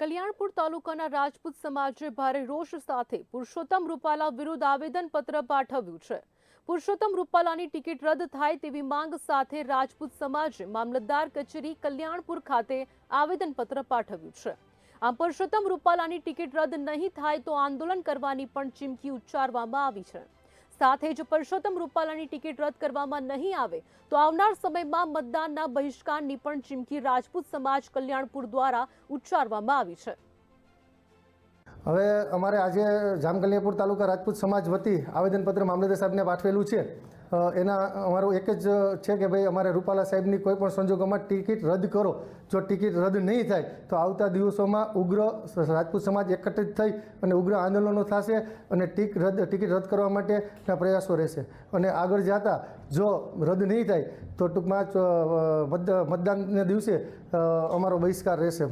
કલ્યાણપુર તાલુકાના રાજપૂત સમાજે ભારે રોષ સાથે પુરુષોત્તમ રૂપાલા વિરુદ્ધ આવેદનપત્ર પાઠવ્યું છે. પુરુષોત્તમ રૂપાલાની ટિકિટ રદ થાય તેવી માંગ સાથે રાજપૂત સમાજે મામલતદાર કચેરી કલ્યાણપુર ખાતે આવેદનપત્ર પાઠવ્યું છે. આમ પુરુષોત્તમ રૂપાલાની ટિકિટ રદ નહીં થાય તો આંદોલન કરવાની પણ ચીમકી ઉચ્ચારવામાં આવી છે. સાથે જ પરસોત્તમ રૂપાલાની ટિકિટ રદ કરવામાં નહીં આવે તો આવનાર સમયમાં મતદાનના બહિષ્કારની પણ ચીમકી રાજપૂત સમાજ કલ્યાણપુર દ્વારા ઉચ્ચારવામાં આવી છે. હવે અમારે આજે જામકલ્યાણપુર તાલુકા રાજપૂત સમાજ વતી આવેદનપત્ર મામલતદાર સાહેબને પાઠવેલું છે. એના, અમારું એક જ છે કે ભાઈ અમારે રૂપાલા સાહેબની કોઈ પણ સંજોગોમાં ટિકિટ રદ કરો. જો ટિકિટ રદ નહીં થાય, તો આવતા દિવસોમાં ઉગ્ર રાજપૂત સમાજ એકત્રિત થઈ અને ઉગ્ર આંદોલનો થશે અને ટિક રદ, ટિકિટ રદ કરવા માટેના પ્રયાસો રહેશે. અને આગળ જતા જો રદ નહીં થાય, તો ટૂંકમાં મતદાનના દિવસે અમારો બહિષ્કાર રહેશે.